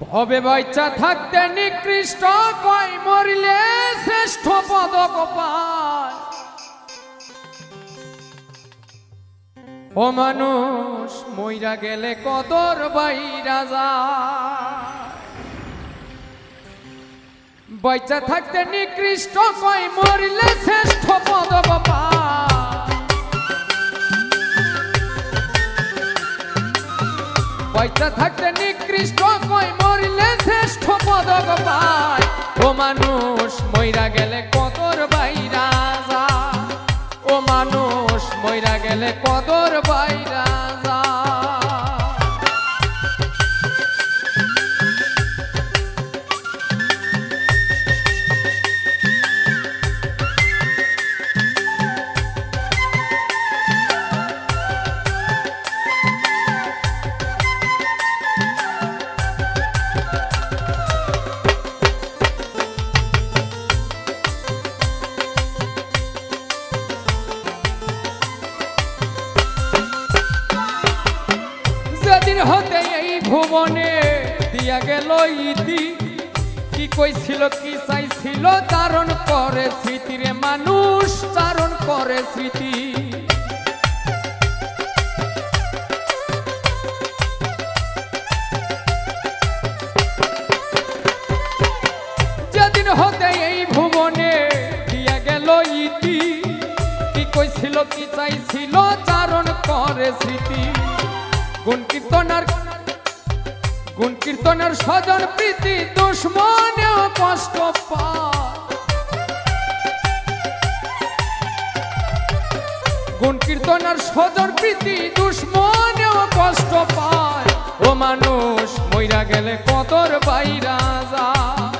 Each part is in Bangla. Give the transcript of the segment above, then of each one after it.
ভবে বাচ্চা থাকতে নিকৃষ্ট কই মরিলে শ্রেষ্ঠ পদক পায়। ও মানুষ, মইরা গেলে কদর বাইরা যায়। বাচ্চা থাকতে নিকৃষ্ট কই মরিলে শ্রেষ্ঠ পদক পায়। পয়সা থাকতে নিকৃষ্ট মানুষ মইরা গেলে কদর বাইরা যা ও মানুষ মইরা গেলে কদর বাইরা ভুবনে দিয়া গেল ইতি। কি কইছিল, কি চাইছিল চারণ করে স্মৃতিরে মানুষ চারণ করে স্মৃতি। যেদিন হতে এই ভুবনে দিয়া গেল ইতি, কি কইছিল, কি চাইছিল চারণ করে স্মৃতি। গুণ কীর্তনার গুণ কীর্তনের স্বজন প্রীতি দুশ্মনেও কষ্ট পায়। গুণ কীর্তনের স্বজন প্রীতি দুশ্মনেও কষ্ট পায়। ও মানুষ, মইরা গেলে কতর বাইরা যায়।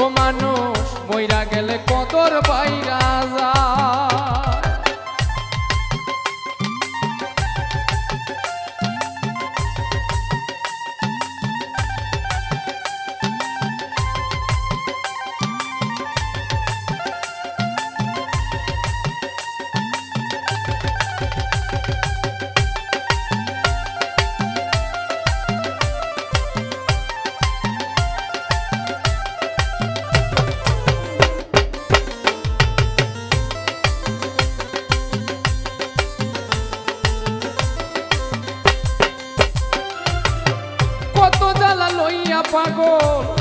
ও মানুষ, মইরা গেলে কতর বাইরা যায়।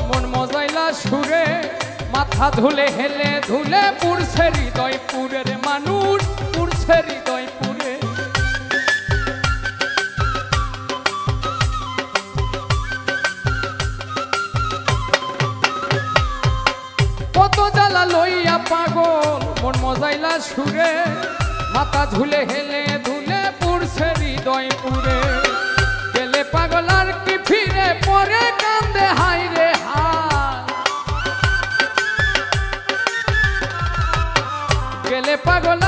মন মজাইলা সুরে, মাথা ধুলে হেলে ধুলে পুরছে হৃদয় পুরের মানুষ পুরছে হৃদয় পুরে কত জ্বালা লইয়া পাগল, মন মজাইলা সুরে, মাথা ঝুলে হেলে ধুলে পুরছে হৃদয় পুরে গেলে পাগল আর কি ফিরে পরে কান্দে হাই রে গেলে পাগল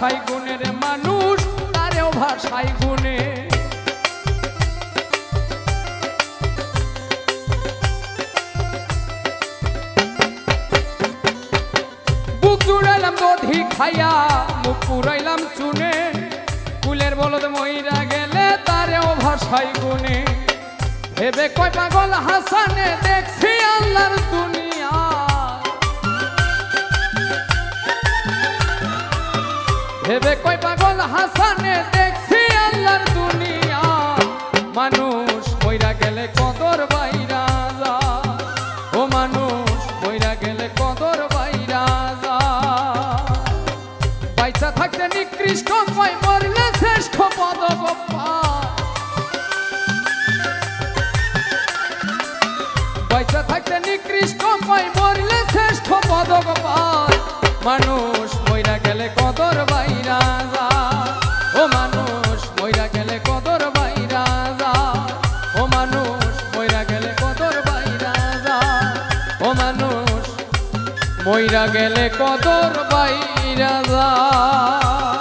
ভাষাই গুণের মানুষ, তারেও ভাষাই গুণে। খায়া মুখ পুরাইলাম চুনে। কুলের বলদ গেলে তারেও ভাষাই গুণে। ভেবে কয় পাগল হাসানে, দেখছি আল্লাহর দুনিয়া এবে কই পাগল হাসানে দেখছি আল্লাহর দুনিয়া। মানুষ মইরা গেলে কদর বাইরা যা ও মানুষ মইরা গেলে কদর বাইরা যা বাইচা থাকতে নিকৃষ্ট কয় মরলে শ্রেষ্ঠ পদক বাইচা থাকতে নিকৃষ্ট মরলে শ্রেষ্ঠ মানুষ মইরা গেলে কদর বাইরা যায় ও মানুষ মইরা গেলে কদর বাইরা যা। ও মানুষ মইরা গেলে কদর বাইরা মানুষ মইরা গেলে কদর বাইরা যায়